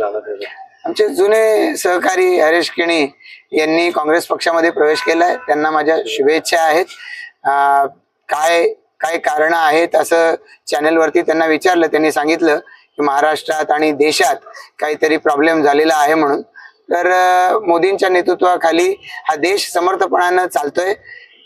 झाला त्याचा. आमचे जुने सहकारी हरेश किणी यांनी काँग्रेस पक्षामध्ये प्रवेश केलाय. त्यांना माझ्या शुभेच्छा आहेत. अं, काय काय कारण आहेत असं चॅनेलवरती त्यांना विचारलं. त्यांनी सांगितलं की महाराष्ट्रात आणि देशात काहीतरी प्रॉब्लेम झालेला आहे म्हणून. तर अं, मोदींच्या नेतृत्वाखाली हा देश समर्थपणानं चालतोय.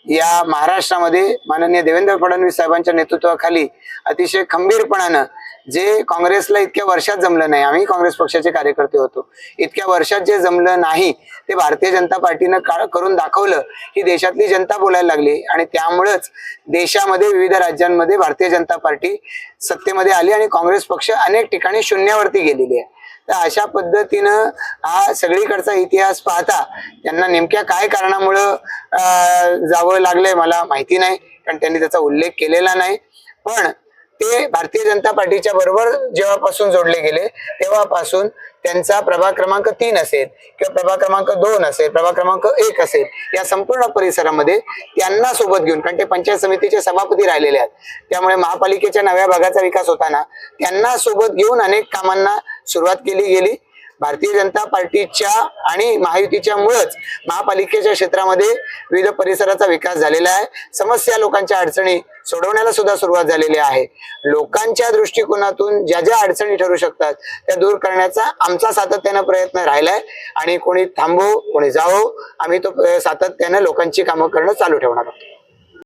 या महाराष्ट्रामध्ये माननीय देवेंद्र फडणवीस साहेबांच्या नेतृत्वाखाली अतिशय खंबीरपणानं जे काँग्रेसला इतक्या वर्षात जमलं नाही आम्ही काँग्रेस पक्षाचे कार्यकर्ते होतो. इतक्या वर्षात जे जमलं नाही ते भारतीय जनता पार्टीनं का- करून दाखवलं ही देशातली जनता बोलायला लागली. आणि त्यामुळंच देशामध्ये विविध राज्यांमध्ये भारतीय जनता पार्टी सत्तेमध्ये आली आणि काँग्रेस पक्ष अनेक ठिकाणी शून्यावरती गेलेली आहे. तर अशा पद्धतीनं हा सगळीकडचा इतिहास पाहता त्यांना नेमक्या काय कारणामुळं जावं लागलंय मला माहिती नाही कारण त्यांनी त्याचा उल्लेख केलेला नाही. पण ते भारतीय जनता पार्टीच्या बरोबर जेव्हापासून जोडले गेले तेव्हापासून त्यांचा प्रभाग क्रमांक तीन असेल किंवा प्रभाग क्रमांक दोन असेल प्रभाग क्रमांक एक असेल या संपूर्ण परिसरामध्ये त्यांना सोबत घेऊन कारण ते पंचायत समितीचे सभापती राहिलेले आहेत त्यामुळे महापालिकेच्या नव्या भागाचा विकास होताना त्यांना सोबत घेऊन अनेक कामांना सुरुवात केली गेली. भारतीय जनता पार्टीच्या आणि महायुतीच्या मुळेच महापालिकेच्या क्षेत्रामध्ये विविध परिसराचा विकास झालेला आहे. समस्या लोकांच्या अडचणी सोडवण्याला सुद्धा सुरुवात झालेली आहे. लोकांच्या दृष्टिकोनातून ज्या ज्या अडचणी ठरू शकतात त्या दूर करण्याचा आमचा सातत्यानं प्रयत्न राहिलाय. आणि कोणी थांबो कोणी जावो आम्ही तो सातत्यानं लोकांची कामं करणं चालू ठेवणार आहोत.